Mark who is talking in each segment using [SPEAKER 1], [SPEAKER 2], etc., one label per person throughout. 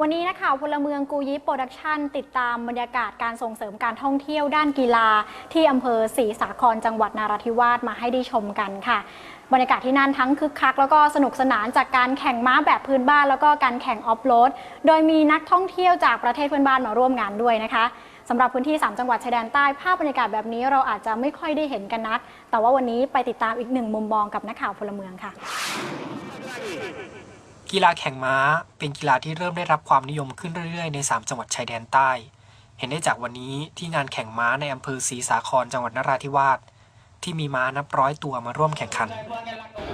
[SPEAKER 1] วันนี้นักข่าวพลเมืองกูยิปโปรดักชันติดตามบรรยากาศการส่งเสริมการท่องเที่ยวด้านกีฬา ที่อำเภอศรีสาครจังหวัดนาราธิวาสมาให้ได้ชมกันค่ะ บรรยากาศที่นั่นทั้งคึกคัก แล้วก็สนุกสนานจากการแข่งม้าแบบพื้นบ้าน แล้วก็การแข่งออฟโรดโดยมีนักท่องเที่ยวจากประเทศเพื่อนบ้านมาร่วมงานด้วยนะคะสำหรับพื้นที่ 3 จังหวัดชายแดนใต้ภาพบรรยากาศแบบนี้เราอาจจะไม่ค่อยได้เห็นกันนัก แต่ว่าวันนี้ไปติดตามอีกหนึ่งมุมมองกับนักข่าวพลเมืองค่ะ
[SPEAKER 2] กีฬาแข่งม้าเป็นกีฬาที่เริ่มได้รับความนิยมขึ้นเรื่อยๆ ใน 3 จังหวัดชายแดนใต้ เห็นได้จากวันนี้ที่งานแข่งม้าในอำเภอศรีสาครจังหวัดนราธิวาสที่มีม้านับร้อยตัวมาร่วมแข่งขัน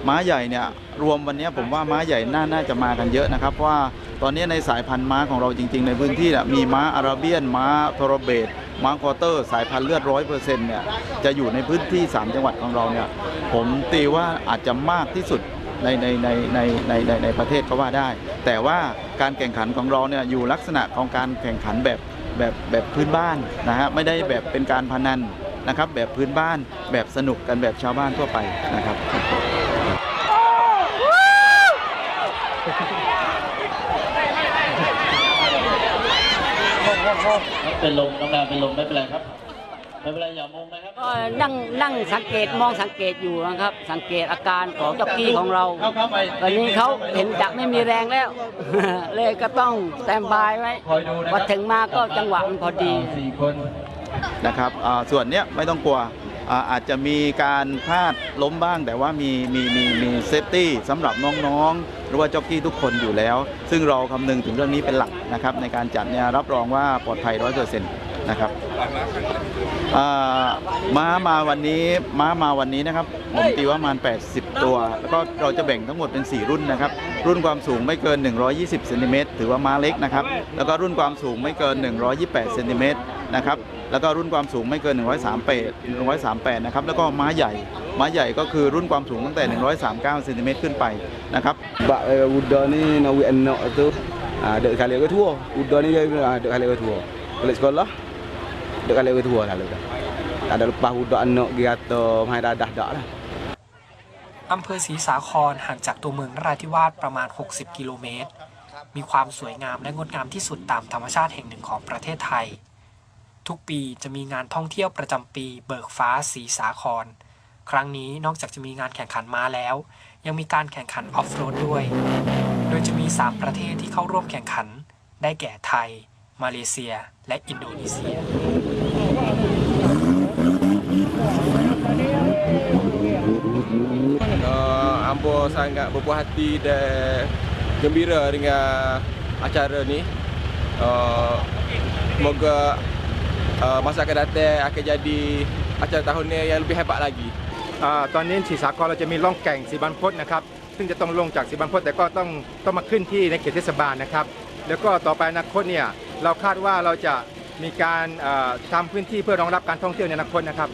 [SPEAKER 3] ม้าใหญ่เนี่ยรวมวันนี้ผมว่าม้าใหญ่น่าน่าจะมากันเยอะนะครับเพราะว่าตอนนี้ในสายพันธุ์ม้าของเราจริง ๆ ในพื้นที่เนี่ยมีม้าอาราเบียน ม้าโทรเบตม้าควอเตอร์ สายพันธุ์เลือดร้อยเปอร์เซ็นต์เนี่ยจะอยู่ในพื้นที่ 3 จังหวัดของเราเนี่ยผมตีว่าอาจจะมากที่สุด ในในในในในในในประเทศก็ว่าได้ แต่ว่าการแข่งขันของเราเนี่ยอยู่ลักษณะของการแข่งขันแบบแบบแบบพื้นบ้านนะฮะไม่ได้แบบเป็นการพนันนะครับ แบบพื้นบ้านแบบสนุกกันแบบชาวบ้านทั่วไปนะครับ
[SPEAKER 4] เป็นลมน้องดาวเป็นลมไม่เป็นไรครับ ไม่เป็นไรอย่ามงนะครับ
[SPEAKER 5] ก็นั่งนั่งสังเกตมองสังเกตอยู่นะครับ สังเกตอาการของจ็อกกี้ของเรา
[SPEAKER 4] เข้าเข้าไป
[SPEAKER 5] ตอนนี้เขาเห็นจะไม่มีแรงแล้ว เลยก็ต้องแตมบายไว้
[SPEAKER 4] คอยดูนะค
[SPEAKER 5] พ
[SPEAKER 4] รั
[SPEAKER 5] อบถึงมาก็จังหวะมันพอดี
[SPEAKER 4] สี่คน
[SPEAKER 3] นะครับอ่าส่วนเนี้ยไม่ต้องกลัวอ่าอาจจะมีการพลาดล้มบ้าง แต่ว่ามีมีมีมีเซฟตี้สำหรับน้องๆ หรือว่าจ็อกกี้ทุกคนอยู่แล้ว ซึ่งเราคำนึงถึงเรื่องนี้เป็นหลักนะครับในการจัดเนี่ยรับรองว่าปลอดภัยร้อยเปอร์เซ็นต์นะครับอ่า ม้ามาวันนี้ม้ามาวันนี้นะครับผมตีว่ามาณ80 ตัว แล้วก็เราจะแบ่งทั้งหมดเป็น 4 รุ่นนะครับ รุ่นความสูงไม่เกิน 120เซนติเมตรถือว่าม้าเล็กนะครับ แล้วก็รุ่นความสูงไม่เกิน 128เซนติเมตรนะครับ แล้วก็รุ่นความสูงไม่เกิน 138 138 นะครับ แล้วก็ม้าใหญ่ ม้าใหญ่ก็คือรุ่นความสูงตั้งแต่ 139เซนติเมตรขึ้นไปนะครับ
[SPEAKER 6] Sebab uh, Uda ni nak wait anak tu uh, Dek kali ke tua Uda ni dia uh, dek kali ke tua Balik sekolah Dek kali ke tua lah lu dah Tak ada lepas Uda anak gi atau mai dadah dak lah
[SPEAKER 2] อำเภอศรีสาครห่างจากตัวเมืองนราธิวาสประมาณ 60 กิโลเมตร มีความสวยงามและงดงามที่สุดตามธรรมชาติแห่งหนึ่งของประเทศไทย ทุกปีจะมีงานท่องเที่ยวประจำปี เบิกฟ้าศรีสาคร ครั้งนี้นอกจากจะมีงานแข่งขันมาแล้ว ยังมีการแข่งขันออฟโรดด้วย โดยจะมี 3 ประเทศที่เข้าร่วมแข่งขัน ได้แก่ไทย มาเลเซีย และอินโดนีเซีย
[SPEAKER 7] Uh, Ambo sangat berpuas hati dan gembira dengan acara ni. Uh, semoga uh, masa akan datang akan jadi acara tahun ni yang lebih hebat lagi.
[SPEAKER 8] อ่าตอนนี้สีสากรเราจะมีล่องแก่งสีบรรพตนะครับ ซึ่งจะต้องลงจากสีบรรพตแต่ก็ต้องต้องมาขึ้นที่ในเขตเทศบาลนะครับ แล้วก็ต่อไปอนาคตเนี่ย เราคาดว่าเราจะมีการอ่าทำพื้นที่เพื่อรองรับการท่องเที่ยวในอนาคตนะครับ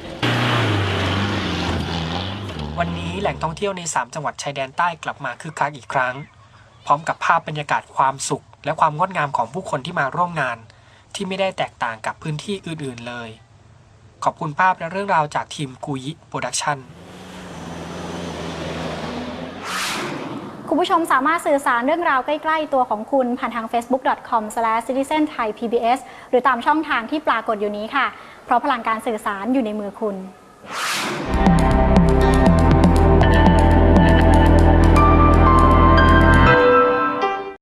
[SPEAKER 2] วันนี้แหล่งท่องเที่ยวใน 3 จังหวัดชายแดนใต้กลับมาคึกคักอีกครั้ง พร้อมกับภาพบรรยากาศความสุข และความงดงามของผู้คนที่มาร่วมงาน ที่ไม่ได้แตกต่างกับพื้นที่อื่นๆเลย ขอบคุณภาพและเรื่องราวจากทีมกุยิโปรดักชั่น
[SPEAKER 1] คุณผู้ชมสามารถสื่อสารเรื่องราวใกล้ๆตัวของคุณ ผ่านทาง facebook.com/citizenthaipbs หรือตามช่องทางที่ปรากฏอยู่นี้ค่ะ เพราะพลังการสื่อสารอยู่ในมือคุณ